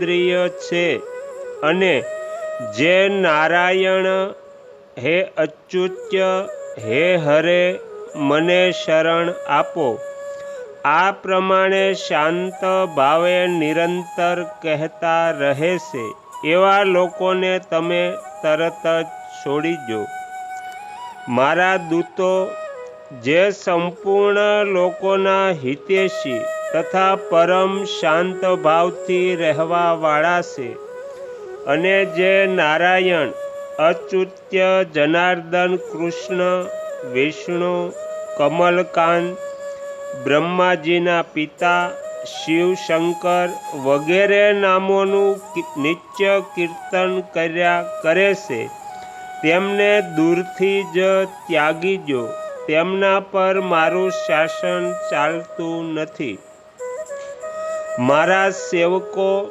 ઇન્દ્રિય છે. અને જે નારાયણ, હે અચ્યુત્ય, હે હરે, મને શરણ આપો. આ પ્રમાણે શાંત ભાવે નિરંતર કહેતા રહે છે એવા લોકોને તમે તરત જ છોડી દો. મારા દૂતો, જે સંપૂર્ણ લોકોના હિતેશી તથા પરમ શાંત ભાવથી રહેવાવાળા છે. અને જે નારાયણ, અચ્યુત્ય, જનાર્દન, કૃષ્ણ, વિષ્ણુ, કમલકાંત, બ્રહ્માજીના પિતા શિવ શંકર વગેરે નામોનું નિત્ય કીર્તન કર્યા કરે છે. તેમને દૂરથી જ ત્યાગી જો. તેમના પર મારું શાસન ચાલતું નથી. મારા સેવકો